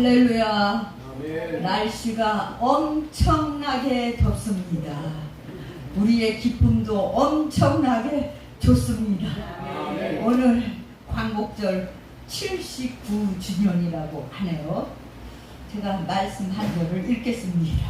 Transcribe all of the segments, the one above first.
할렐루야. 아멘. 날씨가 엄청나게 덥습니다. 우리의 기쁨도 엄청나게 좋습니다. 아멘. 오늘 광복절 79주년이라고 하네요. 제가 말씀 한 절을 읽겠습니다.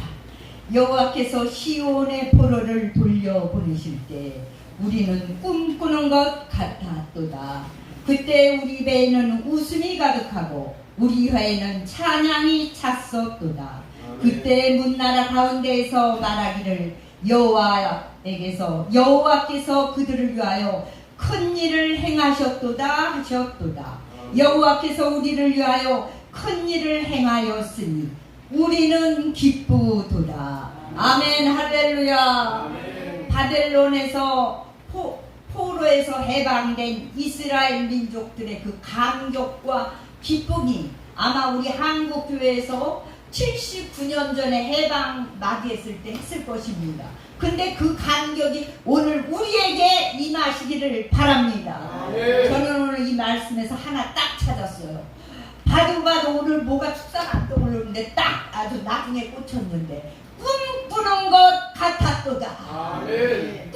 여호와께서 시온의 포로를 돌려 보내실 때 우리는 꿈꾸는 것 같았도다. 그때 우리 배에는 웃음이 가득하고 우리 혀에는 찬양이 찼었도다. 그때 문나라 가운데에서 말하기를 여호와에게서 여호와께서 그들을 위하여 큰 일을 행하셨도다 하셨도다. 여호와께서 우리를 위하여 큰 일을 행하였으니 우리는 기쁘도다. 아멘 할렐루야. 아멘. 바벨론에서 포, 포로에서 해방된 이스라엘 민족들의 그 감격과 기쁨이 아마 우리 한국 교회에서 79년 전에 해방 맞이했을 때 했을 것입니다. 근데 그 감격이 오늘 우리에게 임하시기를 바랍니다. 아멘. 저는 오늘 이 말씀에서 하나 딱 찾았어요. 봐도 봐도 오늘 뭐가 축사가 안 떠오르는데 딱 아주 나중에 꽂혔는데 꿈꾸는 것 같았도다. 아멘.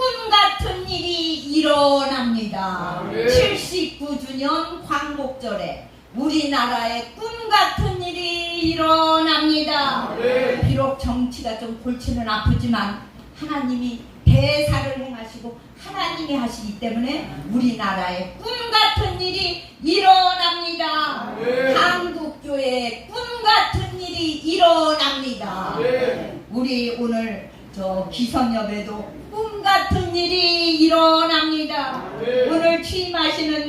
일이 일어납니다. 아멘. 79주년 광복절에 우리나라에 꿈 같은 일이 일어납니다. 아멘. 비록 정치가 좀 골치는 아프지만 하나님이 대사를 행하시고 하나님이 하시기 때문에 우리나라에 꿈 같은 일이 일어납니다. 아멘. 한국교회에 꿈 같은 일이 일어납니다. 아멘. 우리 오늘 저 기선협에도 꿈 같은 일이 일어납니다. 네. 오늘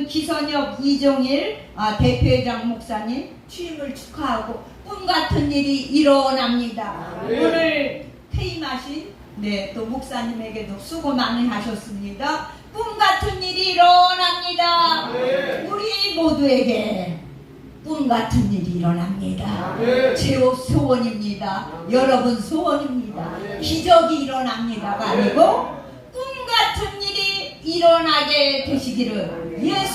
기선협 이종일 아, 대표회장 목사님 취임을 축하하고 꿈 같은 일이 일어납니다. 네. 오늘 퇴임하신 네, 또 목사님에게도 수고 많이 하셨습니다. 꿈 같은 일이 일어납니다. 네. 우리 모두에게 꿈 같은 일이 일어납니다. 네. 제 소원입니다. 여러분 소원입니다. 아멘. 기적이 일어납니다가 아니고 꿈 같은 일어나게 되시기를 이름